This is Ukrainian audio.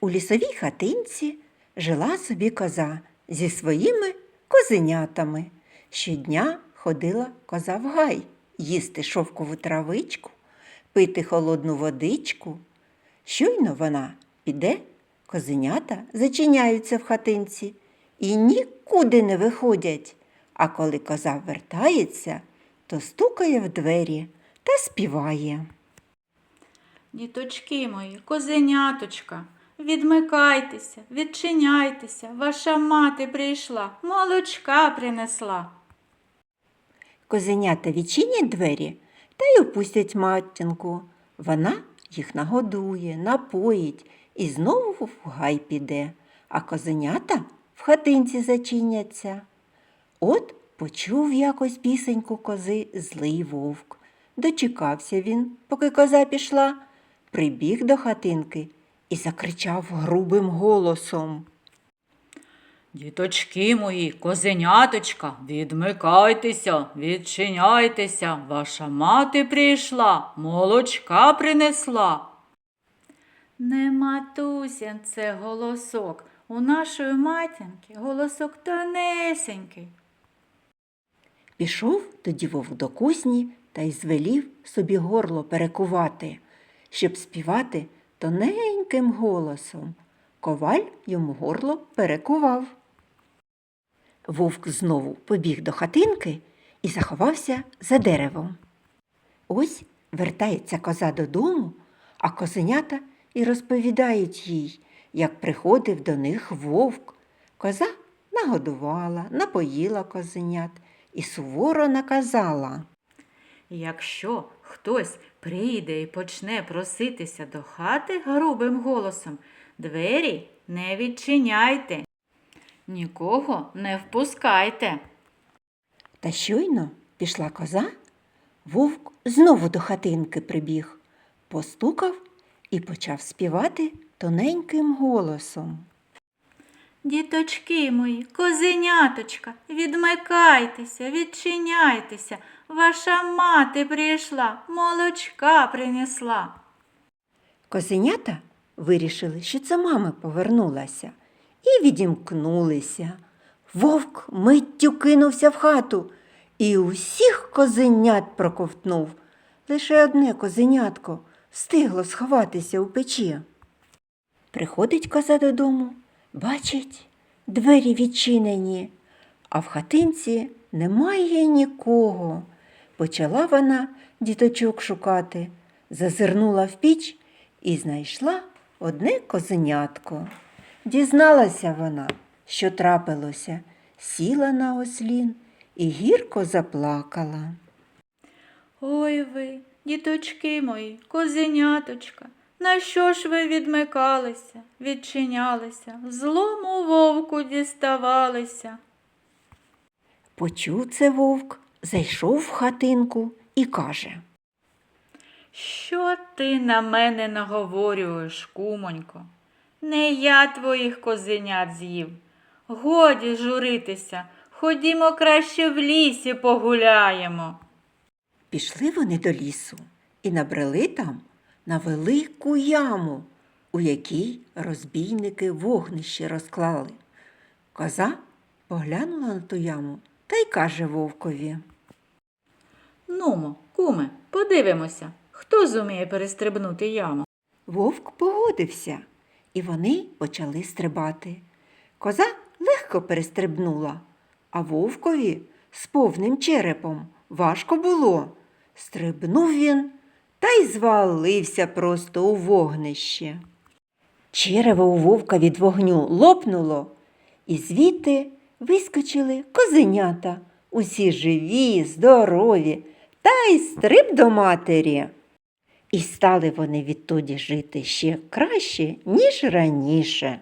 У лісовій хатинці жила собі коза зі своїми козенятами. Щодня ходила коза в гай їсти шовкову травичку, пити холодну водичку. Щойно вона піде, козенята зачиняються в хатинці і нікуди не виходять. А коли коза вертається, то стукає в двері та співає. Діточки мої, козеняточка, відмикайтеся, відчиняйтеся, ваша мати прийшла, молочка принесла. Козенята відчинять двері та й опустять матінку. Вона їх нагодує, напоїть і знову в гай піде, а козенята в хатинці зачиняться. От почув якось пісеньку кози злий вовк. Дочекався він, поки коза пішла, прибіг до хатинки і закричав грубим голосом. Діточки мої, козеняточка, відмикайтеся, відчиняйтеся, ваша мати прийшла, молочка принесла. Не матусян це голосок, у нашої матінки голосок тонесенький. Пішов тоді вовк до кузні та й звелів собі горло перекувати, щоб співати тоненьким голосом. Коваль йому горло перекував. Вовк знову побіг до хатинки і заховався за деревом. Ось вертається коза додому, а козенята і розповідають їй, як приходив до них вовк. Коза нагодувала, напоїла козенят і суворо наказала. Якщо хтось прийде і почне проситися до хати грубим голосом, двері не відчиняйте, нікого не впускайте. Та щойно пішла коза, вовк знову до хатинки прибіг, постукав і почав співати тоненьким голосом. Діточки мої, козеняточка, відмикайтеся, відчиняйтеся, ваша мати прийшла, молочка принесла. Козенята вирішили, що це мама повернулася, і відімкнулися. Вовк миттю кинувся в хату і усіх козенят проковтнув. Лише одне козенятко встигло сховатися у печі. Приходить коза додому, бачить, двері відчинені, а в хатинці немає нікого. Почала вона діточок шукати, зазирнула в піч і знайшла одне козенятко. Дізналася вона, що трапилося, сіла на ослін і гірко заплакала. Ой ви, діточки мої, козеняточка, на що ж ви відмикалися, відчинялися, злому вовку діставалися? Почув це вовк, зайшов в хатинку і каже. Що ти на мене наговорюєш, кумонько? Не я твоїх козенят з'їв. Годі журитися, ходімо краще в лісі погуляємо. Пішли вони до лісу і набрели там на велику яму, у якій розбійники вогнище розклали. Коза поглянула на ту яму та й каже вовкові. Нумо, куме, подивимося, хто зуміє перестрибнути яму. Вовк погодився, і вони почали стрибати. Коза легко перестрибнула, а вовкові з повним черепом важко було. Стрибнув він та й звалився просто у вогнище. Черево у вовка від вогню лопнуло, і звідти вискочили козенята, усі живі, здорові, та й стриб до матері. І стали вони відтоді жити ще краще, ніж раніше.